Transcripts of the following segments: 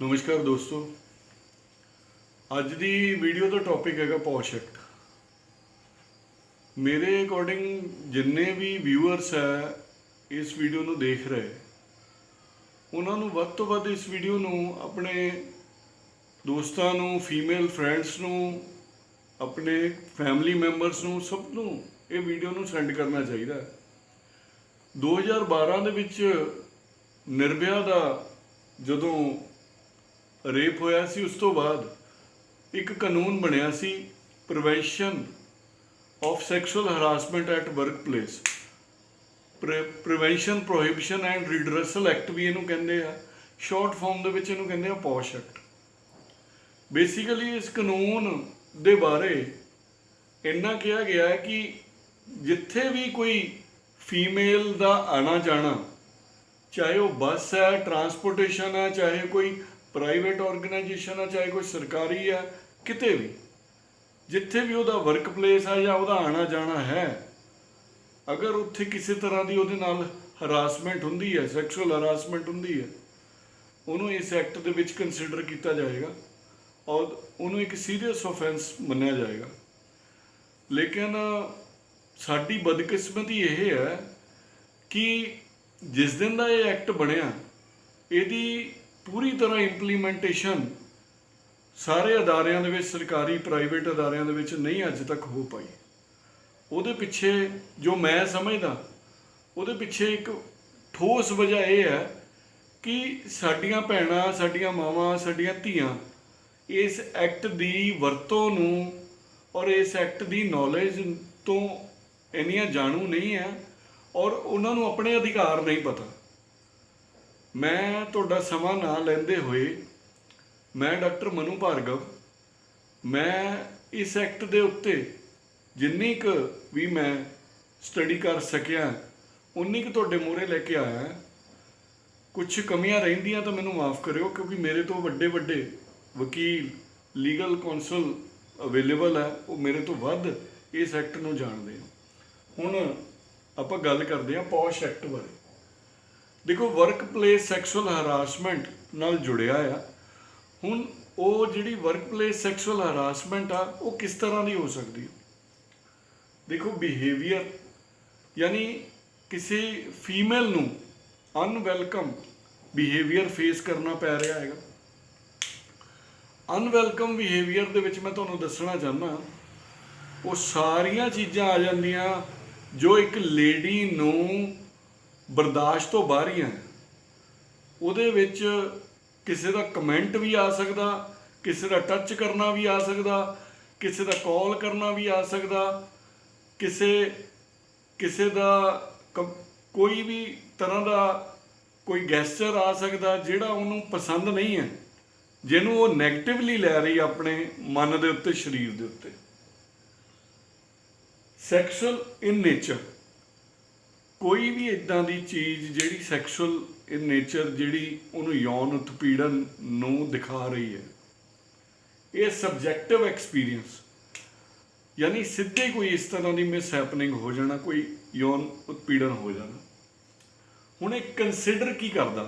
ਨਮਸਕਾਰ ਦੋਸਤੋ। ਅੱਜ ਦੀ ਵੀਡੀਓ ਦਾ ਟੌਪਿਕ ਹੈਗਾ ਪੌਸ਼ ਮੇਰੇ ਅਕੋਰਡਿੰਗ ਜਿੰਨੇ ਵੀ ਵਿਊਅਰਸ ਹੈ, ਇਸ ਵੀਡੀਓ ਨੂੰ ਦੇਖ ਰਹੇ, ਉਹਨਾਂ ਨੂੰ ਵੱਧ ਤੋਂ ਵੱਧ ਇਸ ਵੀਡੀਓ ਨੂੰ ਆਪਣੇ ਦੋਸਤਾਂ ਨੂੰ ਫੀਮੇਲ ਫਰੈਂਡਸ ਨੂੰ, ਆਪਣੇ ਫੈਮਿਲੀ ਮੈਂਬਰਸ ਨੂੰ, ਸਭ ਨੂੰ ਇਹ ਵੀਡੀਓ ਨੂੰ ਸੈਂਡ ਕਰਨਾ ਚਾਹੀਦਾ ਹੈ। 2012 ਦੇ ਵਿੱਚ ਨਿਰਭਿਆ ਦਾ ਜਦੋਂ ਰੇਪ ਹੋਇਆ ਸੀ, ਉਸ ਤੋਂ ਬਾਅਦ ਇੱਕ ਕਾਨੂੰਨ ਬਣਿਆ ਸੀ prevention of sexual harassment at workplace prevention prohibition and redressal act ਵੀ ਇਹਨੂੰ ਕਹਿੰਦੇ ਆ ਸ਼ਾਰਟ ਫਾਰਮ ਦੇ ਵਿੱਚ ਇਹਨੂੰ ਕਹਿੰਦੇ ਆ ਪੌਸ਼ ਐਕਟ ਬੇਸਿਕਲੀ ਇਸ ਕਾਨੂੰਨ ਦੇ ਬਾਰੇ ਇੰਨਾ ਕਿਹਾ ਗਿਆ ਹੈ ਕਿ ਜਿੱਥੇ ਵੀ ਕੋਈ ਫੀਮੇਲ ਦਾ ਆਣਾ ਜਾਣਾ ਚਾਹੇ ਉਹ ਬੱਸ ਹੈ ਟਰਾਂਸਪੋਰਟੇਸ਼ਨ ਹੈ, ਚਾਹੇ ਕੋਈ ਪ੍ਰਾਈਵੇਟ ਆਰਗੇਨਾਈਜੇਸ਼ਨ ਆ, ਚਾਹੇ ਕੋਈ ਸਰਕਾਰੀ ਹੈ ਕਿਤੇ ਵੀ। ਜਿੱਥੇ ਵੀ ਉਹਦਾ ਵਰਕ ਪਲੇਸ ਹੈ ਜਾਂ ਉਹਦਾ ਆਣਾ ਜਾਣਾ ਹੈ, ਅਗਰ ਉੱਥੇ ਕਿਸੇ ਤਰ੍ਹਾਂ ਦੀ ਉਹਦੇ ਨਾਲ ਹਰਾਸਮੈਂਟ ਹੁੰਦੀ ਹੈ ਸੈਕਸ਼ੂਅਲ ਹਰਾਸਮੈਂਟ ਹੁੰਦੀ ਹੈ, ਉਹਨੂੰ ਇਸ ਐਕਟ ਦੇ ਵਿੱਚ ਕੰਸੀਡਰ ਕੀਤਾ ਜਾਏਗਾ ਔਰ ਉਹਨੂੰ ਇੱਕ ਸੀਰੀਅਸ ਆਫੈਂਸ ਮੰਨਿਆ ਜਾਏਗਾ। ਲੇਕਿਨ ਸਾਡੀ ਬਦਕਿਸਮਤੀ ਇਹ ਹੈ ਕਿ ਜਿਸ ਦਿਨ ਦਾ ਇਹ ਐਕਟ ਬਣਿਆ, ਇਹਦੀ ਪੂਰੀ ਤਰ੍ਹਾਂ ਇੰਪਲੀਮੈਂਟੇਸ਼ਨ ਸਾਰੇ ਅਦਾਰਿਆਂ ਦੇ ਵਿੱਚ, ਸਰਕਾਰੀ ਪ੍ਰਾਈਵੇਟ ਅਦਾਰਿਆਂ ਦੇ ਵਿੱਚ ਨਹੀਂ ਅੱਜ ਤੱਕ ਹੋ ਪਾਈ। ਉਹਦੇ ਪਿੱਛੇ ਜੋ ਮੈਂ ਸਮਝਦਾ, ਉਹਦੇ ਪਿੱਛੇ ਇੱਕ ਠੋਸ ਵਜ੍ਹਾ ਇਹ ਹੈ ਕਿ ਸਾਡੀਆਂ ਭੈਣਾਂ, ਸਾਡੀਆਂ ਮਾਵਾਂ, ਸਾਡੀਆਂ ਧੀਆਂ ਇਸ ਐਕਟ ਦੀ ਵਰਤੋਂ ਨੂੰ ਔਰ ਇਸ ਐਕਟ ਦੀ ਨੌਲੇਜ ਤੋਂ ਇੰਨੀਆਂ ਜਾਣੂ ਨਹੀਂ ਹੈ ਔਰ ਉਹਨਾਂ ਨੂੰ ਆਪਣੇ ਅਧਿਕਾਰ ਨਹੀਂ ਪਤਾ। ਮੈਂ ਤੁਹਾਡਾ ਸਮਾਂ ਨਾ ਲੈਂਦੇ ਹੋਏ ਮੈਂ ਡਾਕਟਰ ਮਨੂ ਭਾਰਗਵ, ਮੈਂ ਇਸ ਐਕਟ ਦੇ ਉੱਤੇ ਜਿੰਨੀ ਕੁ ਵੀ ਮੈਂ ਸਟੱਡੀ ਕਰ ਸਕਿਆ, ਉਨੀ ਕੁ ਤੁਹਾਡੇ ਮੂਹਰੇ ਲੈ ਕੇ ਆਇਆ ਕੁਝ ਕਮੀਆਂ ਰਹਿੰਦੀਆਂ ਤਾਂ ਮੈਨੂੰ ਮਾਫ ਕਰਿਓ, ਕਿਉਂਕਿ ਮੇਰੇ ਤੋਂ ਵੱਡੇ ਵੱਡੇ ਵਕੀਲ ਲੀਗਲ ਕਾਉਂਸਲ ਅਵੇਲੇਬਲ ਹੈ, ਉਹ ਮੇਰੇ ਤੋਂ ਵੱਧ ਇਸ ਐਕਟ ਨੂੰ ਜਾਣਦੇ ਆ ਹੁਣ ਆਪਾਂ ਗੱਲ ਕਰਦੇ ਹਾਂ ਪੌਸ਼ ਐਕਟ ਬਾਰੇ। ਦੇਖੋ ਵਰਕ ਪਲੇਸ ਸੈਕਸ਼ੂਅਲ ਹਰਾਸਮੈਂਟ ਨਾਲ ਜੁੜਿਆ ਆ। ਹੁਣ ਉਹ ਜਿਹੜੀ ਵਰਕ ਪਲੇਸ ਸੈਕਸ਼ੂਅਲ ਹਰਾਸਮੈਂਟ ਆ, ਉਹ ਕਿਸ ਤਰ੍ਹਾਂ ਦੀ ਹੋ ਸਕਦੀ ਹੈ ਦੇਖੋ ਬਿਹੇਵੀਅਰ ਯਾਨੀ ਕਿਸੇ ਫੀਮੇਲ ਨੂੰ ਅਨਵੈਲਕਮ ਬਿਹੇਵੀਅਰ ਫੇਸ ਕਰਨਾ ਪੈ ਰਿਹਾ ਹੈਗਾ। ਅਨਵੈਲਕਮ ਬਿਹੇਵੀਅਰ ਦੇ ਵਿੱਚ ਮੈਂ ਤੁਹਾਨੂੰ ਦੱਸਣਾ ਚਾਹੁੰਦਾ, ਉਹ ਸਾਰੀਆਂ ਚੀਜ਼ਾਂ ਆ ਜਾਂਦੀਆਂ ਜੋ ਇੱਕ ਲੇਡੀ ਨੂੰ ਬਰਦਾਸ਼ਤ ਤੋਂ ਬਾਹਰ ਹੀ ਹੈ। ਉਹਦੇ ਵਿੱਚ ਕਿਸੇ ਦਾ ਕਮੈਂਟ ਵੀ ਆ ਸਕਦਾ, ਕਿਸੇ ਦਾ ਟੱਚ ਕਰਨਾ ਵੀ ਆ ਸਕਦਾ, ਕਿਸੇ ਦਾ ਕਾਲ ਕਰਨਾ ਵੀ ਆ ਸਕਦਾ, ਕਿਸੇ ਕਿਸੇ ਦਾ ਕ- ਕੋਈ ਵੀ ਤਰ੍ਹਾਂ ਦਾ ਕੋਈ ਗੈਸਚਰ ਆ ਸਕਦਾ ਜਿਹੜਾ ਉਹਨੂੰ ਪਸੰਦ ਨਹੀਂ ਹੈ, ਜਿਹਨੂੰ ਉਹ 네ਗੇਟਿਵਲੀ ਲੈ ਰਹੀ ਆਪਣੇ ਮਨ ਦੇ ਉੱਤੇ, ਸਰੀਰ ਦੇ ਉੱਤੇ। ਸੈਕਸ਼ੂਅਲ ਇਨ ਨੇਚਰ ਕੋਈ ਵੀ ਇਦਾਂ ਦੀ ਚੀਜ਼ ਜਿਹੜੀ ਸੈਕਸ਼ੂਅਲ ਇਨ ਨੇਚਰ ਜਿਹੜੀ ਉਹਨੂੰ ਯੌਨ, ਉਤਪੀੜਨ ਨੂੰ ਦਿਖਾ ਰਹੀ ਹੈ, ਇਹ ਸਬਜੈਕਟਿਵ ਐਕਸਪੀਰੀਅੰਸ ਯਾਨੀ ਸਿੱਧੇ ਕੋਈ ਇਸ ਤਰ੍ਹਾਂ ਦੀ ਮਿਸ ਹੈਪਨਿੰਗ ਹੋ ਜਾਣਾ, ਕੋਈ ਯੌਨ, ਉਤਪੀੜਨ ਹੋ ਜਾਣਾ। ਹੁਣ ਇਹ ਕੰਸੀਡਰ ਕੀ ਕਰਦਾ?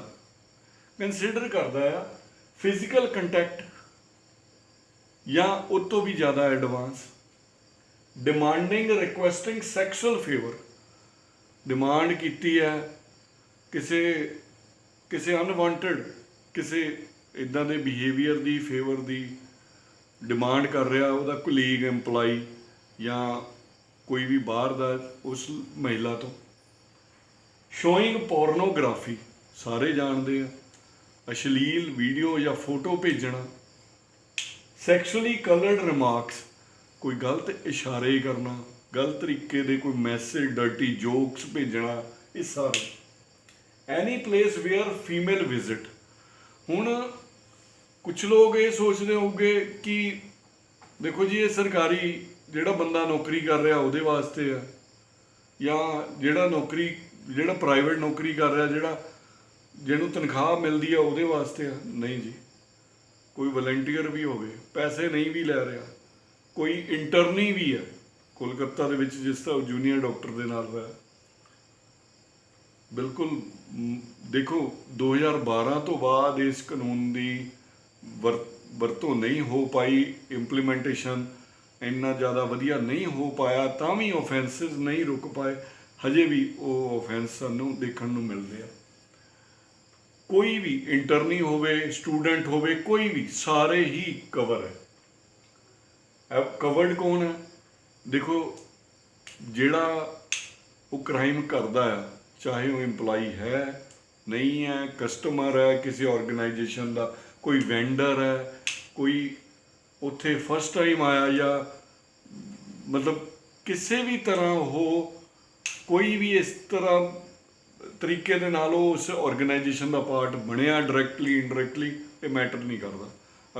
ਕੰਸੀਡਰ ਕਰਦਾ ਆ ਫਿਜ਼ੀਕਲ ਕੰਟੈਕਟ ਜਾਂ ਉਸ ਤੋਂ ਵੀ ਜ਼ਿਆਦਾ advance demanding requesting sexual favour demand ਕੀਤੀ ਹੈ ਕਿਸੇ ਕਿਸੇ ਅਨਵਾਂਟਡ ਕਿਸੇ ਇਦਾਂ ਦੇ ਬਿਹੇਵੀਅਰ ਦੀ ਫੇਵਰ ਦੀ ਡਿਮਾਂਡ ਕਰ ਰਿਹਾ ਉਹਦਾ ਕੁਲੀਗ EMPLOYE ਜਾਂ ਕੋਈ ਵੀ ਬਾਹਰ ਦਾ ਉਸ ਮਹਿਲਾ ਤੋਂ। ਸ਼ੋਇੰਗ ਪੋਰਨੋਗ੍ਰਾਫੀ ਸਾਰੇ ਜਾਣਦੇ ਆ। ਅਸ਼ਲੀਲ ਵੀਡੀਓ ਜਾਂ ਫੋਟੋ ਭੇਜਣਾ। ਸੈਕਸ਼ੂਅਲੀ ਕਲਰਡ ਰਿਮਾਰਕਸ ਕੋਈ ਗਲਤ ਇਸ਼ਾਰੇ ਕਰਨਾ। ਗਲਤ ਤਰੀਕੇ ਦੇ ਕੋਈ ਮੈਸੇਜ ਡਰਟੀ ਜੋਕਸ ਭੇਜਣਾ, ਇਹ ਸਾਰੇ। Any place where female visit ਹੁਣ ਕੁਝ ਲੋਕ ਇਹ ਸੋਚਦੇ ਹੋਗੇ ਕਿ ਦੇਖੋ ਜੀ, ਇਹ ਸਰਕਾਰੀ ਜਿਹੜਾ ਬੰਦਾ ਨੌਕਰੀ ਕਰ ਰਿਹਾ ਉਹਦੇ ਵਾਸਤੇ ਆ। ਜਾਂ ਜਿਹੜਾ ਨੌਕਰੀ, ਜਿਹੜਾ ਪ੍ਰਾਈਵੇਟ ਨੌਕਰੀ ਕਰ ਰਿਹਾ, ਜਿਹੜਾ ਜਿਹਨੂੰ ਤਨਖਾਹ ਮਿਲਦੀ ਆ ਉਹਦੇ ਵਾਸਤੇ ਆ। ਨਹੀਂ ਜੀ, ਕੋਈ ਵਲੰਟੀਅਰ ਵੀ ਹੋਵੇ, ਪੈਸੇ ਨਹੀਂ ਵੀ ਲੈ ਰਿਹਾ। ਕੋਈ ਇੰਟਰਨੀ ਵੀ ਹੈ ਕੋਲਕਾਤਾ ਦੇ ਵਿੱਚ ਜਿਸ ਤਰ੍ਹਾਂ ਜੂਨੀਅਰ ਡਾਕਟਰ ਦੇ ਨਾਲ ਹੋਇਆ ਬਿਲਕੁਲ ਮ, ਦੇਖੋ 2012 ਤੋਂ ਬਾਅਦ ਇਸ ਕਾਨੂੰਨ ਦੀ ਵਰ- ਵਰਤੋਂ ਨਹੀਂ ਹੋ ਪਾਈ ਇੰਪਲੀਮੈਂਟੇਸ਼ਨ ਇੰਨਾ ਜ਼ਿਆਦਾ ਵਧੀਆ ਨਹੀਂ ਹੋ ਪਾਇਆ ਤਾਂ ਵੀ ਆਫੈਂਸਸ ਨਹੀਂ ਰੁਕ ਪਾਏ ਹਜੇ ਵੀ ਉਹ ਆਫੈਂਸ ਸਾਨੂੰ ਦੇਖਣ ਨੂੰ ਮਿਲਦੇ ਆ। ਕੋਈ ਵੀ ਇੰਟਰਨੀ ਹੋਵੇ ਸਟੂਡੈਂਟ ਹੋਵੇ ਕੋਈ ਵੀ ਸਾਰੇ ਹੀ ਕਵਰ ਹੈ। ਕਵਰਡ ਕੌਣ ਹੈ? ਦੇਖੋ, ਜਿਹੜਾ ਉਹ ਕ੍ਰਾਈਮ ਕਰਦਾ ਆ, ਚਾਹੇ ਉਹ EMPLOYE ਹੈ, ਨਹੀਂ ਹੈ ਕਸਟਮਰ ਹੈ, ਕਿਸੇ ਆਰਗੇਨਾਈਜੇਸ਼ਨ ਦਾ, ਕੋਈ ਵੈਂਡਰ ਹੈ, ਕੋਈ ਉੱਥੇ ਫਸਟ ਟਾਈਮ ਆਇਆ ਜਾਂ ਮਤਲਬ ਕਿਸੇ ਵੀ ਤਰ੍ਹਾਂ ਉਹ ਕੋਈ ਵੀ ਇਸ ਤਰ੍ਹਾਂ ਤਰੀਕੇ ਦੇ ਨਾਲ ਉਹ ਉਸ ਆਰਗੇਨਾਈਜੇਸ਼ਨ ਦਾ ਪਾਰਟ ਬਣਿਆ ਡਾਇਰੈਕਟਲੀ ਇਨਡਾਇਰੈਕਟਲੀ ਇਹ ਮੈਟਰ ਨਹੀਂ ਕਰਦਾ।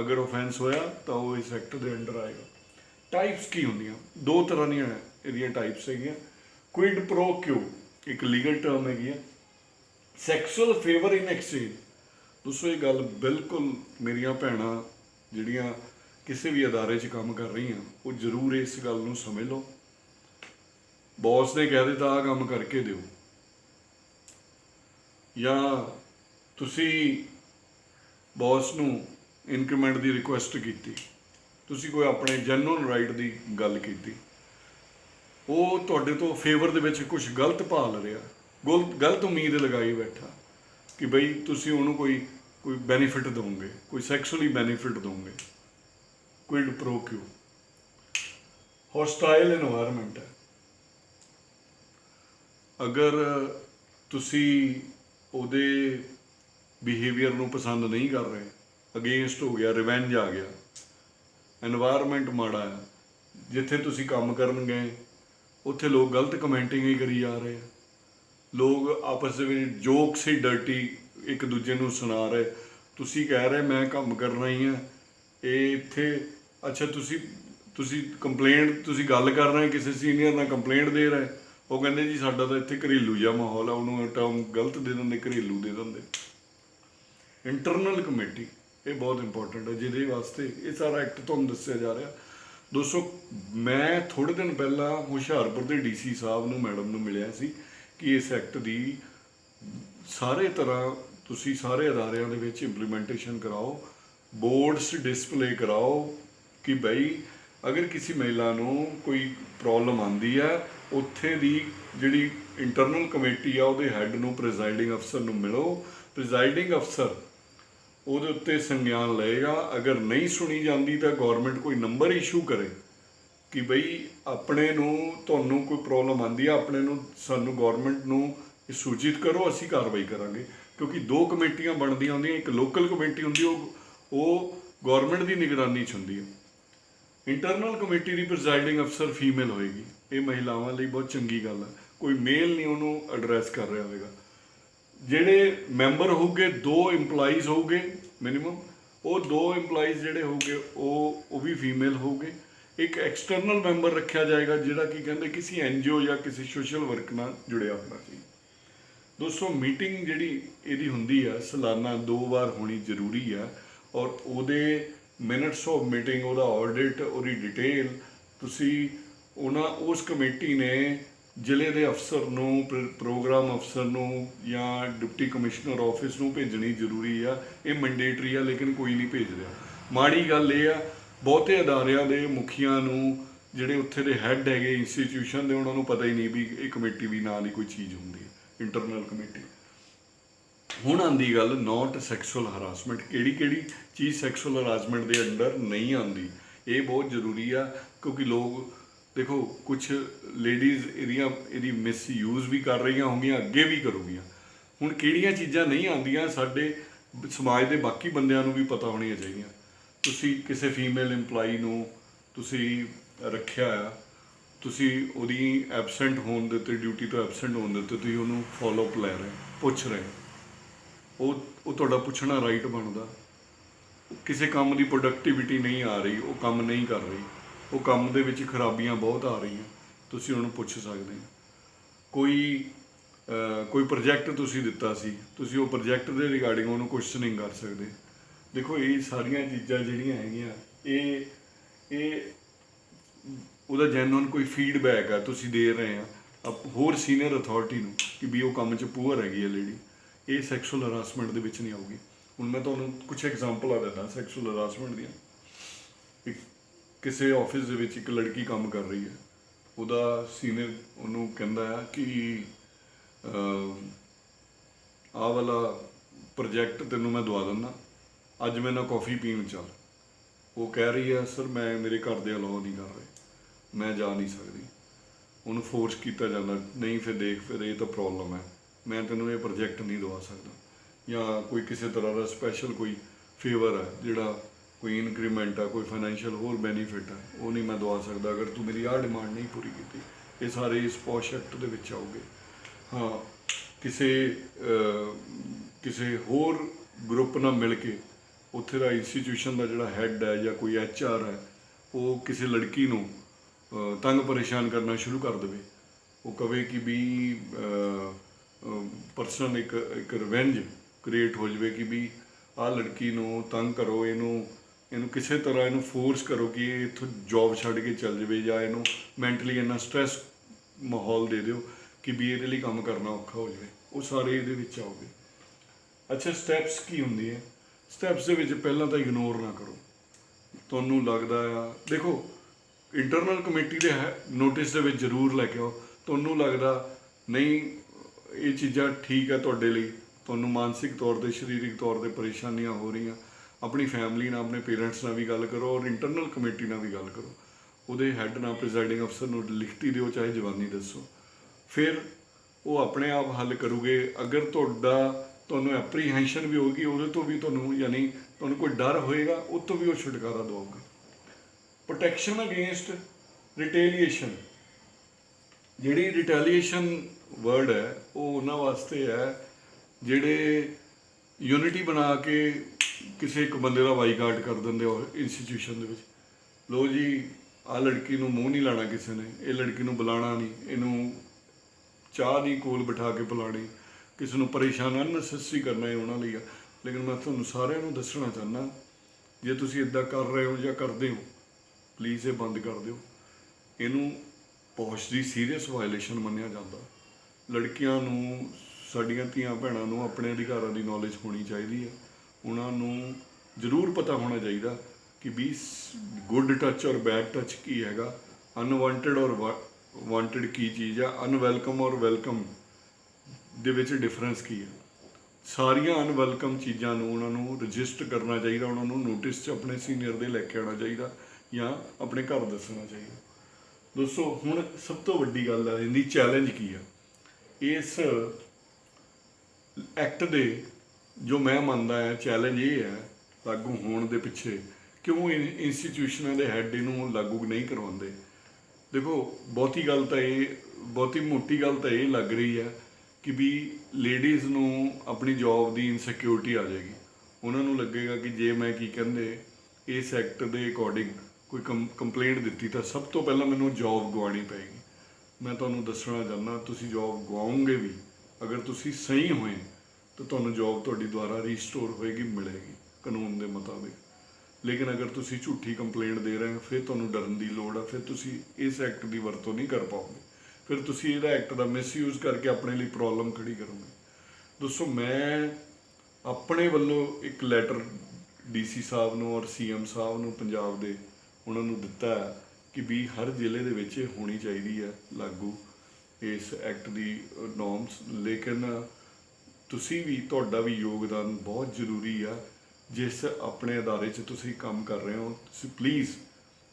ਅਗਰ ਆਫੈਂਸ ਹੋਇਆ ਤਾਂ ਉਹ ਇਸ ਐਕਟ ਦੇ ਅੰਡਰ ਆਏਗਾ। ਟਾਈਪਸ ਕੀ ਹੁੰਦੀਆਂ? ਦੋ ਤਰ੍ਹਾਂ ਦੀਆਂ ਇਹਦੀਆਂ ਟਾਈਪਸ ਹੈਗੀਆਂ। ਕੁਇਡ ਪ੍ਰੋ ਕਿਊ ਇੱਕ ਲੀਗਲ ਟਰਮ ਹੈਗੀ ਹੈ ਸੈਕਸੁਅਲ ਫੇਵਰ ਇਨ ਐਕਸਚੇਂਜ ਦੋਸਤੋ ਇਹ ਗੱਲ ਬਿਲਕੁਲ ਮੇਰੀਆਂ ਭੈਣਾਂ ਜਿਹੜੀਆਂ ਕਿਸੇ ਵੀ ਅਦਾਰੇ 'ਚ ਕੰਮ ਕਰ ਰਹੀਆਂ, ਉਹ ਜ਼ਰੂਰ ਇਸ ਗੱਲ ਨੂੰ ਸਮਝ ਲਓ। ਬੌਸ ਨੇ ਕਹਿ ਦਿੱਤਾ ਆ ਕੰਮ ਕਰਕੇ ਦਿਓ। ਜਾਂ ਤੁਸੀਂ ਬੌਸ ਨੂੰ ਇਨਕਰੀਮੈਂਟ ਦੀ ਰਿਕੁਐਸਟ ਕੀਤੀ। ਤੁਸੀਂ ਕੋਈ ਆਪਣੇ ਜਨਰਲ ਰਾਈਟ ਦੀ ਗੱਲ ਕੀਤੀ, ਉਹ ਤੁਹਾਡੇ ਤੋਂ ਫੇਵਰ ਦੇ ਵਿੱਚ ਕੁਝ ਗਲਤ ਭਾਲ ਰਿਹਾ ਗਲਤ ਉਮੀਦ ਲਗਾਈ ਬੈਠਾ ਕਿ ਬਈ ਤੁਸੀਂ ਉਹਨੂੰ ਕੋਈ ਕੋਈ ਬੈਨੀਫਿਟ ਦੋਗੇ, ਕੋਈ ਸੈਕਸ਼ੂਅਲੀ ਬੈਨੀਫਿਟ ਦੋਗੇ quid pro quo? Hostile environment ਹੈ। ਅਗਰ ਤੁਸੀਂ ਉਹਦੇ ਬਿਹੇਵੀਅਰ ਨੂੰ ਪਸੰਦ ਨਹੀਂ ਕਰ ਰਹੇ ਅਗੇਂਸਟ ਹੋ ਗਿਆ ਰਿਵੈਂਜ ਆ ਗਿਆ এনवायरमेंट ਮਾੜਾ ਆ ਜਿੱਥੇ ਤੁਸੀਂ ਕੰਮ ਕਰਨ ਗਏ ਉੱਥੇ ਲੋਕ ਗਲਤ ਕਮੈਂਟਿੰਗ ਹੀ ਕਰੀ ਜਾ ਰਹੇ ਆ। ਲੋਕ ਆਪਸ ਦੇ ਵਿੱਚ ਜੋਕਸ ਹੀ ਡਰਟੀ ਇੱਕ ਦੂਜੇ ਨੂੰ ਸੁਣਾ ਰਹੇ। ਤੁਸੀਂ ਕਹਿ ਰਹੇ, ਮੈਂ ਕੰਮ ਕਰਨਾ ਹੀ ਆ। ਇਹ ਇੱਥੇ, ਅੱਛਾ, ਤੁਸੀਂ ਤੁਸੀਂ ਕੰਪਲੇਂਟ ਤੁਸੀਂ ਗੱਲ ਕਰ ਰਹੇ ਕਿਸੇ ਸੀਨੀਅਰ ਨਾਲ ਕੰਪਲੇਂਟ ਦੇ ਰਹੇ ਉਹ ਕਹਿੰਦੇ ਜੀ, ਸਾਡਾ ਤਾਂ ਇੱਥੇ ਘਰੇਲੂ ਜਿਹਾ ਮਾਹੌਲ ਆ। ਉਹਨੂੰ ਟਰਮ ਗਲਤ ਦੇ ਦਿੰਦੇ, ਘਰੇਲੂ ਦੇ ਦਿੰਦੇ। ਇੰਟਰਨਲ ਕਮੇਟੀ ਇਹ ਬਹੁਤ ਇੰਪੋਰਟੈਂਟ ਹੈ, ਜਿਹਦੇ ਵਾਸਤੇ ਇਹ ਸਾਰਾ ਐਕਟ ਤੁਹਾਨੂੰ ਦੱਸਿਆ ਜਾ ਰਿਹਾ। ਦੋਸਤੋ, ਮੈਂ ਥੋੜੇ ਦਿਨ ਪਹਿਲਾਂ ਹੁਸ਼ਿਆਰਪੁਰ ਦੇ ਡੀਸੀ ਸਾਹਿਬ ਨੂੰ ਮੈਡਮ ਨੂੰ ਮਿਲਿਆ ਸੀ ਕਿ ਇਸ ਐਕਟ ਦੀ ਸਾਰੇ ਤਰ੍ਹਾਂ ਤੁਸੀਂ ਸਾਰੇ ਅਦਾਰਿਆਂ ਦੇ ਵਿੱਚ ਇੰਪਲੀਮੈਂਟੇਸ਼ਨ ਕਰਾਓ ਬੋਰਡਸ ਡਿਸਪਲੇ ਕਰਾਓ ਕਿ ਬਈ ਅਗਰ ਕਿਸੇ ਮਹਿਲਾ ਨੂੰ ਕੋਈ ਪ੍ਰੋਬਲਮ ਆਂਦੀ ਹੈ, ਉੱਥੇ ਦੀ ਜਿਹੜੀ ਇੰਟਰਨਲ ਕਮੇਟੀ ਆ, ਉਹਦੇ ਹੈੱਡ ਨੂੰ ਪ੍ਰੈਜ਼ਾਈਡਿੰਗ ਅਫਸਰ ਨੂੰ ਮਿਲੋ। ਪ੍ਰੈਜ਼ਾਈਡਿੰਗ ਅਫਸਰ ਉਹਦੇ ਉੱਤੇ ਸੰਗਿਆਨ ਲਏਗਾ। ਅਗਰ ਨਹੀਂ ਸੁਣੀ ਜਾਂਦੀ ਤਾਂ ਗਵਰਨਮੈਂਟ ਕੋਈ ਨੰਬਰ ਇਸ਼ੂ ਕਰੇ ਕਿ ਬਈ ਆਪਣੇ ਨੂੰ ਤੁਹਾਨੂੰ ਕੋਈ ਪ੍ਰੋਬਲਮ ਆਂਦੀ ਆ, ਆਪਣੇ ਨੂੰ, ਸਾਨੂੰ ਗਵਰਨਮੈਂਟ ਨੂੰ ਸੂਚਿਤ ਕਰੋ, ਅਸੀਂ ਕਾਰਵਾਈ ਕਰਾਂਗੇ। ਕਿਉਂਕਿ ਦੋ ਕਮੇਟੀਆਂ ਬਣਦੀਆਂ ਹੁੰਦੀਆਂ, ਇੱਕ ਲੋਕਲ ਕਮੇਟੀ ਹੁੰਦੀ, ਉਹ ਉਹ ਗਵਰਨਮੈਂਟ ਦੀ ਨਿਗਰਾਨੀ 'ਚ ਹੁੰਦੀ ਹੈ। ਇੰਟਰਨਲ ਕਮੇਟੀ ਦੀ ਪ੍ਰੈਜ਼ਾਈਡਿੰਗ ਅਫਸਰ ਫੀਮੇਲ ਹੋਏਗੀ। ਇਹ ਮਹਿਲਾਵਾਂ ਲਈ ਬਹੁਤ ਚੰਗੀ ਗੱਲ ਹੈ ਕੋਈ ਮੇਲ ਨਹੀਂ ਉਹਨੂੰ ਐਡਰੈਸ ਕਰ ਰਿਹਾ ਹੋਵੇਗਾ ਜਿਹੜੇ ਮੈਂਬਰ ਹੋਊਗੇ, ਦੋ EMPLOYEES ਹੋਊਗੇ ਮਿਨੀਮਮ ਉਹ ਦੋ EMPLOYEES ਜਿਹੜੇ ਹੋਊਗੇ, ਉਹ ਉਹ ਵੀ ਫੀਮੇਲ ਹੋਊਗੇ। ਇੱਕ ਐਕਸਟਰਨਲ ਮੈਂਬਰ ਰੱਖਿਆ ਜਾਏਗਾ, ਜਿਹੜਾ ਕੀ ਕਹਿੰਦੇ ਕਿਸੇ ਐਨਜੀਓ ਜਾਂ ਕਿਸੇ ਸੋਸ਼ਲ ਵਰਕ ਨਾਲ ਜੁੜਿਆ ਹੋਣਾ ਚਾਹੀਦਾ। ਦੋਸਤੋ ਮੀਟਿੰਗ ਜਿਹੜੀ ਇਹਦੀ ਹੁੰਦੀ ਆ, ਸਾਲਾਨਾ ਦੋ ਵਾਰ ਹੋਣੀ ਜ਼ਰੂਰੀ ਆ ਔਰ ਉਹਦੇ ਮਿਨਟਸ ਆਫ ਮੀਟਿੰਗ ਉਹਦਾ ਆਡਿਟ ਉਹਦੀ ਡਿਟੇਲ ਤੁਸੀਂ ਉਹਨਾਂ, ਉਸ ਕਮੇਟੀ ਨੇ ਜ਼ਿਲ੍ਹੇ ਦੇ ਅਫਸਰ ਨੂੰ, ਪ੍ਰ- ਪ੍ਰੋਗਰਾਮ ਅਫਸਰ ਨੂੰ ਜਾਂ ਡਿਪਟੀ ਕਮਿਸ਼ਨਰ ਆਫਿਸ ਨੂੰ ਭੇਜਣੀ ਜ਼ਰੂਰੀ ਆ। ਇਹ ਮੈਂਡੇਟਰੀ ਆ, ਲੇਕਿਨ ਕੋਈ ਨਹੀਂ ਭੇਜ ਰਿਹਾ। ਮਾੜੀ ਗੱਲ ਇਹ ਆ, ਬਹੁਤੇ ਅਦਾਰਿਆਂ ਦੇ ਮੁਖੀਆਂ ਨੂੰ ਜਿਹੜੇ ਉੱਥੇ ਦੇ ਹੈੱਡ ਹੈਗੇ ਇੰਸਟੀਟਿਊਸ਼ਨ ਦੇ, ਉਹਨਾਂ ਨੂੰ ਪਤਾ ਹੀ ਨਹੀਂ ਵੀ ਇਹ ਕਮੇਟੀ ਵੀ ਨਾਂ ਦੀ ਕੋਈ ਚੀਜ਼ ਹੁੰਦੀ ਹੈ ਇੰਟਰਨਲ ਕਮੇਟੀ। ਹੁਣ ਆਂਦੀ ਗੱਲ ਨਾਟ ਸੈਕਸੁਅਲ ਹਰਾਸਮੈਂਟ ਕਿਹੜੀ ਕਿਹੜੀ ਚੀਜ਼ ਸੈਕਸੁਅਲ ਹਰਾਸਮੈਂਟ ਦੇ ਅੰਡਰ ਨਹੀਂ ਆਂਦੀ? ਇਹ ਬਹੁਤ ਜ਼ਰੂਰੀ ਆ, ਕਿਉਂਕਿ ਲੋਕ ਦੇਖੋ ਕੁਝ ਲੇਡੀਜ਼ ਇਹਦੀਆਂ, ਇਹਦੀ ਮਿਸਯੂਜ਼ ਵੀ ਕਰ ਰਹੀਆਂ ਹੋਣਗੀਆਂ, ਅੱਗੇ ਵੀ ਕਰੂਗੀਆਂ। ਹੁਣ ਕਿਹੜੀਆਂ ਚੀਜ਼ਾਂ ਨਹੀਂ ਆਉਂਦੀਆਂ, ਸਾਡੇ ਸਮਾਜ ਦੇ ਬਾਕੀ ਬੰਦਿਆਂ ਨੂੰ ਵੀ ਪਤਾ ਹੋਣੀਆਂ ਚਾਹੀਦੀਆਂ। ਤੁਸੀਂ ਕਿਸੇ ਫੀਮੇਲ EMPLOYEE ਨੂੰ ਤੁਸੀਂ ਰੱਖਿਆ ਆ, ਤੁਸੀਂ ਉਹਦੀ ਐਬਸੈਂਟ ਹੋਣ ਦੇ ਉੱਤੇ ਡਿਊਟੀ ਤੋਂ ਐਬਸੈਂਟ ਹੋਣ ਦੇ ਉੱਤੇ ਤੁਸੀਂ ਉਹਨੂੰ ਫਾਲੋ ਅਪ ਲੈ ਰਹੇ, ਪੁੱਛ ਰਹੇ। ਉਹ ਉਹ ਤੁਹਾਡਾ ਪੁੱਛਣਾ ਰਾਈਟ ਬਣਦਾ। ਕਿਸੇ ਕੰਮ ਦੀ ਪ੍ਰੋਡਕਟਿਵਿਟੀ ਨਹੀਂ ਆ ਰਹੀ, ਉਹ ਕੰਮ ਨਹੀਂ ਕਰ ਰਹੀ। ਉਹ ਕੰਮ ਦੇ ਵਿੱਚ ਖਰਾਬੀਆਂ ਬਹੁਤ ਆ ਰਹੀਆਂ। ਤੁਸੀਂ ਉਹਨੂੰ ਪੁੱਛ ਸਕਦੇ ਹੋ। ਕੋਈ ਕੋਈ ਪ੍ਰੋਜੈਕਟ ਤੁਸੀਂ ਦਿੱਤਾ ਸੀ, ਤੁਸੀਂ ਉਹ ਪ੍ਰੋਜੈਕਟ ਦੇ ਰਿਗਾਰਡਿੰਗ ਉਹਨੂੰ ਕੁਐਸਚਨਿੰਗ ਕਰ ਸਕਦੇ ਦੇਖੋ, ਇਹ ਸਾਰੀਆਂ ਚੀਜ਼ਾਂ ਜਿਹੜੀਆਂ ਹੈਗੀਆਂ, ਇਹ ਇਹ ਉਹਦਾ ਜੈਨੂਨ ਕੋਈ ਫੀਡਬੈਕ ਆ, ਤੁਸੀਂ ਦੇ ਰਹੇ ਆ। ਅਪ- ਹੋਰ ਸੀਨੀਅਰ ਅਥਾਰਟੀ ਨੂੰ ਕਿ ਵੀ ਉਹ ਕੰਮ 'ਚ ਪੂਅਰ ਹੈਗੀ ਹੈ ਲੇਡੀ ਇਹ ਸੈਕਸ਼ੂਅਲ ਹਰਾਸਮੈਂਟ ਦੇ ਵਿੱਚ ਨਹੀਂ ਆਊਗੀ। ਹੁਣ ਮੈਂ ਤੁਹਾਨੂੰ ਕੁਝ ਐਗਜ਼ਾਮਪਲਾਂ ਦਿੰਦਾ ਸੈਕਸ਼ੂਅਲ ਹਰਾਸਮੈਂਟ ਦੀਆਂ। ਇੱਕ ਕਿਸੇ ਆਫਿਸ ਦੇ ਵਿੱਚ ਇੱਕ ਲੜਕੀ ਕੰਮ ਕਰ ਰਹੀ ਹੈ। ਉਹਦਾ ਸੀਨੀਅਰ ਉਹਨੂੰ ਕਹਿੰਦਾ ਆ ਕਿ ਅਹ, ਆਹ ਵਾਲਾ ਪ੍ਰੋਜੈਕਟ ਤੈਨੂੰ ਮੈਂ ਦਵਾ ਦਿੰਦਾ। ਅੱਜ ਮੈਂ ਨਾ ਕਾਫੀ ਪੀਣ ਚੱਲ। ਉਹ ਕਹਿ ਰਹੀ ਹੈ ਸਰ ਮੈਂ ਮੇਰੇ ਘਰ ਦੇ ਅਲਾਉ ਨਹੀਂ ਕਰ ਰਹੇ। ਮੈਂ ਜਾ ਨਹੀਂ ਸਕਦੀ। ਉਹਨੂੰ ਫੋਰਸ ਕੀਤਾ ਜਾਂਦਾ ਨਹੀਂ ਫਿਰ ਦੇਖ ਫਿਰ ਇਹ ਤਾਂ ਪ੍ਰੋਬਲਮ ਹੈ। ਮੈਂ ਤੈਨੂੰ ਇਹ ਪ੍ਰੋਜੈਕਟ ਨਹੀਂ ਦਵਾ ਸਕਦਾ। ਜਾਂ ਕੋਈ ਕਿਸੇ ਤਰ੍ਹਾਂ ਦਾ ਸਪੈਸ਼ਲ ਕੋਈ ਫੇਵਰ ਹੈ ਜਿਹੜਾ ਕੋਈ ਇਨਕਰੀਮੈਂਟ ਆ, ਕੋਈ ਫਾਈਨੈਂਸ਼ੀਅਲ ਹੋਰ ਬੈਨੀਫਿਟ ਆ, ਉਹ ਨਹੀਂ ਮੈਂ ਦਵਾ ਸਕਦਾ ਅਗਰ ਤੂੰ ਮੇਰੀ ਆਹ ਡਿਮਾਂਡ ਨਹੀਂ ਪੂਰੀ ਕੀਤੀ। ਇਹ ਸਾਰੇ ਇਸ ਪੋਸ਼ ਐਕਟ ਦੇ ਵਿੱਚ ਆਉਗੇ। ਹਾਂ, ਕਿਸੇ ਕਿਸੇ ਹੋਰ ਗਰੁੱਪ ਨਾਲ ਮਿਲ ਕੇ ਉੱਥੇ ਦਾ ਇੰਸਟੀਟਿਊਸ਼ਨ ਦਾ ਜਿਹੜਾ ਹੈੱਡ ਹੈ ਜਾਂ ਕੋਈ ਐਚਆਰ ਹੈ, ਉਹ ਕਿਸੇ ਲੜਕੀ ਨੂੰ ਤੰਗ ਪਰੇਸ਼ਾਨ ਕਰਨਾ ਸ਼ੁਰੂ ਕਰ ਦੇਵੇ। ਉਹ ਕਵੇ ਕਿ ਵੀ ਪਰਸਨਲ ਇੱਕ ਇੱਕ ਰਿਵੈਂਜ ਕ੍ਰੀਏਟ ਹੋ ਜਾਵੇ ਕਿ ਵੀ ਆਹ ਲੜਕੀ ਨੂੰ ਤੰਗ ਕਰੋ, ਇਹਨੂੰ ਇਹਨੂੰ ਕਿਸੇ ਤਰ੍ਹਾਂ ਇਹਨੂੰ ਫੋਰਸ ਕਰੋ ਕਿ ਇਹ ਇੱਥੋਂ ਜੌਬ ਛੱਡ ਕੇ ਚੱਲ ਜਾਵੇ ਜਾਂ ਇਹਨੂੰ ਮੈਂਟਲੀ ਇੰਨਾ ਸਟ੍ਰੈਸ ਮਾਹੌਲ ਦੇ ਦਿਓ ਕਿ ਵੀ ਇਹਦੇ ਲਈ ਕੰਮ ਕਰਨਾ ਔਖਾ ਹੋ ਜਾਵੇ। ਉਹ ਸਾਰੇ ਇਹਦੇ ਵਿੱਚ ਆਉਗੇ। ਅੱਛਾ ਸਟੈਪਸ ਕੀ ਹੁੰਦੀ ਹੈ ਸਟੈਪਸ ਦੇ ਵਿੱਚ ਪਹਿਲਾਂ ਤਾਂ ਇਗਨੋਰ ਨਾ ਕਰੋ। ਤੁਹਾਨੂੰ ਲੱਗਦਾ ਆ, ਦੇਖੋ ਇੰਟਰਨਲ ਕਮੇਟੀ ਦੇ ਹੈ ਨੋਟਿਸ ਦੇ ਵਿੱਚ ਜ਼ਰੂਰ ਲੈ ਕੇ ਆਓ। ਤੁਹਾਨੂੰ ਲੱਗਦਾ, ਨਹੀਂ, ਇਹ ਚੀਜ਼ਾਂ ਠੀਕ ਹੈ ਤੁਹਾਡੇ ਲਈ, ਤੁਹਾਨੂੰ ਮਾਨਸਿਕ ਤੌਰ ਤੇ, ਸਰੀਰਕ ਤੌਰ ਤੇ ਪਰੇਸ਼ਾਨੀਆਂ ਹੋ ਰਹੀਆਂ ਆਪਣੀ ਫੈਮਿਲੀ ਨਾਲ, ਆਪਣੇ ਪੇਰੈਂਟਸ ਨਾਲ ਵੀ ਗੱਲ ਕਰੋ ਔਰ ਇੰਟਰਨਲ ਕਮੇਟੀ ਨਾਲ ਵੀ ਗੱਲ ਕਰੋ। ਉਹਦੇ ਹੈੱਡ ਨਾਲ ਪ੍ਰੈਜ਼ਾਈਡਿੰਗ ਅਫਸਰ ਨੂੰ ਲਿਖਤੀ ਦਿਓ, ਚਾਹੇ ਜਵਾਨੀ ਦੱਸੋ। ਫਿਰ ਉਹ ਆਪਣੇ ਆਪ ਹੱਲ ਕਰੂਗੇ। ਅਗਰ ਤੁਹਾਡਾ, ਤੁਹਾਨੂੰ ਐਪਰੀਹੈਂਸ਼ਨ ਵੀ ਹੋਊਗੀ, ਉਹਦੇ ਤੋਂ ਵੀ ਤੁਹਾਨੂੰ ਯਾਨੀ ਤੁਹਾਨੂੰ ਕੋਈ ਡਰ ਹੋਏਗਾ, ਉਹ ਤੋਂ ਵੀ ਉਹ ਛੁਟਕਾਰਾ ਦਿਵਾਓਗੇ ਪ੍ਰੋਟੈਕਸ਼ਨ ਅਗੇਂਸਟ ਰਿਟੇਲੀਏਸ਼ਨ ਜਿਹੜੀ ਰਿਟੈਲੀਏਸ਼ਨ ਵਰਡ ਹੈ, ਉਹ ਉਹਨਾਂ ਵਾਸਤੇ ਹੈ, ਜਿਹੜੇ ਯੂਨਿਟੀ ਬਣਾ ਕੇ ਕਿਸੇ ਇੱਕ ਬੰਦੇ ਦਾ ਬਾਈਕਾਟ ਕਰ ਦਿੰਦੇ ਹੋ ਇੰਸਟੀਟਿਊਸ਼ਨ ਦੇ ਵਿੱਚ। ਲੋ ਜੀ ਆ ਲੜਕੀ ਨੂੰ ਮੂੰਹ ਨਹੀਂ ਲਾਣਾ ਕਿਸੇ ਨੇ, ਇਹ ਲੜਕੀ ਨੂੰ ਬੁਲਾਣਾ ਨਹੀਂ, ਇਹਨੂੰ ਚਾਹ ਦੀ ਕੋਲ ਬਿਠਾ ਕੇ ਪਿਲਾਣੀ ਕਿਸੇ ਨੂੰ ਪਰੇਸ਼ਾਨ ਅਨਸੈਸਰੀ ਕਰਨਾ ਇਹ ਉਹਨਾਂ ਲਈ ਆ। ਲੇਕਿਨ ਮੈਂ ਤੁਹਾਨੂੰ ਸਾਰਿਆਂ ਨੂੰ ਦੱਸਣਾ ਚਾਹੁੰਦਾ, ਜੇ ਤੁਸੀਂ ਇਦਾਂ ਕਰ ਰਹੇ ਹੋ ਜਾਂ ਕਰਦੇ ਹੋ ਪਲੀਜ਼ ਇਹ ਬੰਦ ਕਰ ਦਿਓ। ਇਹਨੂੰ ਪੋਸ਼ ਦੀ ਸੀਰੀਅਸ ਵਾਇਲੇਸ਼ਨ ਮੰਨਿਆ ਜਾਂਦਾ। ਲੜਕੀਆਂ ਨੂੰ, ਸਾਡੀਆਂ ਧੀਆਂ ਭੈਣਾਂ ਨੂੰ ਆਪਣੇ ਅਧਿਕਾਰਾਂ ਦੀ ਨੌਲੇਜ ਹੋਣੀ ਚਾਹੀਦੀ ਹੈ ਉਹਨਾਂ ਨੂੰ ਜ਼ਰੂਰ ਪਤਾ ਹੋਣਾ ਚਾਹੀਦਾ ਕਿ ਵੀ ਗੁੱਡ ਟੱਚ ਔਰ ਬੈਡ ਟੱਚ ਕੀ ਹੈਗਾ, ਅਨਵਾਂਟਡ ਔਰ ਵਾਂਟਡ ਕੀ ਚੀਜ਼ ਆ, ਅਨਵੈਲਕਮ ਔਰ ਵੈਲਕਮ ਦੇ ਵਿੱਚ ਡਿਫਰੈਂਸ ਕੀ ਹੈ ਸਾਰੀਆਂ ਅਨਵੈਲਕਮ ਚੀਜ਼ਾਂ ਨੂੰ ਉਹਨਾਂ ਨੂੰ ਰਜਿਸਟਰ ਕਰਨਾ ਚਾਹੀਦਾ, ਉਹਨਾਂ ਨੂੰ ਨੋਟਿਸ 'ਚ ਆਪਣੇ ਸੀਨੀਅਰ ਦੇ ਲੈ ਕੇ ਆਉਣਾ ਚਾਹੀਦਾ ਜਾਂ ਆਪਣੇ ਘਰ ਦੱਸਣਾ ਚਾਹੀਦਾ। ਦੋਸਤੋ, ਹੁਣ ਸਭ ਤੋਂ ਵੱਡੀ ਗੱਲ ਆ ਇਹਦੀ ਚੈਲੰਜ ਕੀ ਆ? ਇਸ ਐਕਟ ਦੇ ਜੋ ਮੈਂ ਮੰਨਦਾ ਹਾਂ ਚੈਲੰਜ ਇਹ ਹੈ, ਲਾਗੂ ਹੋਣ ਦੇ ਪਿੱਛੇ, ਕਿਉਂ ਇੰਸਟੀਟਿਊਸ਼ਨਾਂ ਦੇ ਹੈੱਡ ਇਹਨੂੰ ਲਾਗੂ ਨਹੀਂ ਕਰਵਾਉਂਦੇ? ਦੇਖੋ, ਬਹੁਤੀ ਗੱਲ ਤਾਂ ਇਹ, ਬਹੁਤੀ ਮੋਟੀ ਗੱਲ ਤਾਂ ਇਹ ਲੱਗ ਰਹੀ ਹੈ ਕਿ ਵੀ ਲੇਡੀਜ਼ ਨੂੰ ਆਪਣੀ ਜੌਬ ਦੀ ਇਨਸਿਕਿਉਰਿਟੀ ਆ ਜਾਏਗੀ। ਉਹਨਾਂ ਨੂੰ ਲੱਗੇਗਾ ਕਿ ਜੇ ਮੈਂ ਕੀ ਕਹਿੰਦੇ ਇਸ ਐਕਟ ਦੇ ਅਕੋਰਡਿੰਗ ਕੋਈ ਕੰਪਲੇਂਟ ਦਿੱਤੀ ਤਾਂ ਸਭ ਤੋਂ ਪਹਿਲਾਂ ਮੈਨੂੰ ਜੌਬ ਗਵਾਉਣੀ ਪਏਗੀ। ਮੈਂ ਤੁਹਾਨੂੰ ਦੱਸਣਾ ਚਾਹੁੰਦਾ, ਤੁਸੀਂ ਜੌਬ ਗਵਾਉਂਗੇ ਵੀ, ਅਗਰ ਤੁਸੀਂ ਸਹੀ ਹੋਏ ਤਾਂ ਤੁਹਾਨੂੰ ਜੌਬ ਤੁਹਾਡੀ ਦੁਆਰਾ ਰੀਸਟੋਰ ਹੋਏਗੀ, ਮਿਲੇਗੀ, ਕਾਨੂੰਨ ਦੇ ਮੁਤਾਬਿਕ। ਲੇਕਿਨ ਅਗਰ ਤੁਸੀਂ ਝੂਠੀ ਕੰਪਲੇਂਟ ਦੇ ਰਹੇ ਹੋ, ਫਿਰ ਤੁਹਾਨੂੰ ਡਰਨ ਦੀ ਲੋੜ ਆ, ਫਿਰ ਤੁਸੀਂ ਇਸ ਐਕਟ ਦੀ ਵਰਤੋਂ ਨਹੀਂ ਕਰ ਪਾਓਗੇ। ਫਿਰ ਤੁਸੀਂ ਇਹਦਾ ਐਕਟ ਦਾ ਮਿਸਯੂਜ਼ ਕਰਕੇ ਆਪਣੇ ਲਈ ਪ੍ਰੋਬਲਮ ਖੜੀ ਕਰੋਗੇ। ਦੋਸਤੋ ਮੈਂ ਆਪਣੇ ਵੱਲੋਂ ਇੱਕ ਲੈਟਰ ਡੀਸੀ ਸਾਹਿਬ ਨੂੰ ਔਰ ਸੀਐਮ ਸਾਹਿਬ ਨੂੰ ਪੰਜਾਬ ਦੇ ਉਹਨਾਂ ਨੂੰ ਦਿੱਤਾ ਹੈ ਕਿ ਵੀ ਹਰ ਜ਼ਿਲ੍ਹੇ ਦੇ ਵਿੱਚ ਇਹ ਹੋਣੀ ਚਾਹੀਦੀ ਹੈ ਲਾਗੂ ਇਸ ਐਕਟ ਦੀ ਨੋਰਮਸ ਲੇਕਿਨ ਤੁਸੀਂ ਵੀ ਤੁਹਾਡਾ ਵੀ ਯੋਗਦਾਨ ਬਹੁਤ ਜ਼ਰੂਰੀ ਆ। ਜਿਸ ਆਪਣੇ ਅਦਾਰੇ 'ਚ ਤੁਸੀਂ ਕੰਮ ਕਰ ਰਹੇ ਹੋ, ਤੁਸੀਂ ਪਲੀਜ਼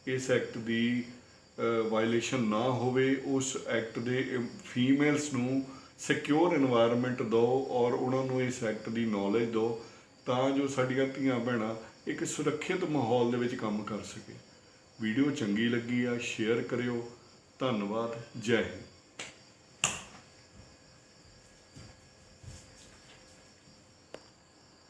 ਇਸ ਐਕਟ ਦੀ ਵਾਇਲੇਸ਼ਨ ਨਾ ਹੋਵੇ, ਉਸ ਐਕਟ ਦੇ ਫੀਮੇਲਸ ਨੂੰ ਸਿਕਿਉਰ এনवायरमेंट ਦਿਓ ਔਰ ਉਹਨਾਂ ਨੂੰ ਇਸ ਐਕਟ ਦੀ ਨੌਲੇਜ ਦਿਓ ਤਾਂ ਜੋ ਸਾਡੀਆਂ ਧੀਆਂ ਭੈਣਾਂ ਇੱਕ ਸੁਰੱਖਿਅਤ ਮਾਹੌਲ ਦੇ ਵਿੱਚ ਕੰਮ ਕਰ ਸਕੇ। ਵੀਡੀਓ ਚੰਗੀ ਲੱਗੀ ਆ ਸ਼ੇਅਰ ਕਰਿਓ। ਧੰਨਵਾਦ। ਜੈ ਹਿੰਦ।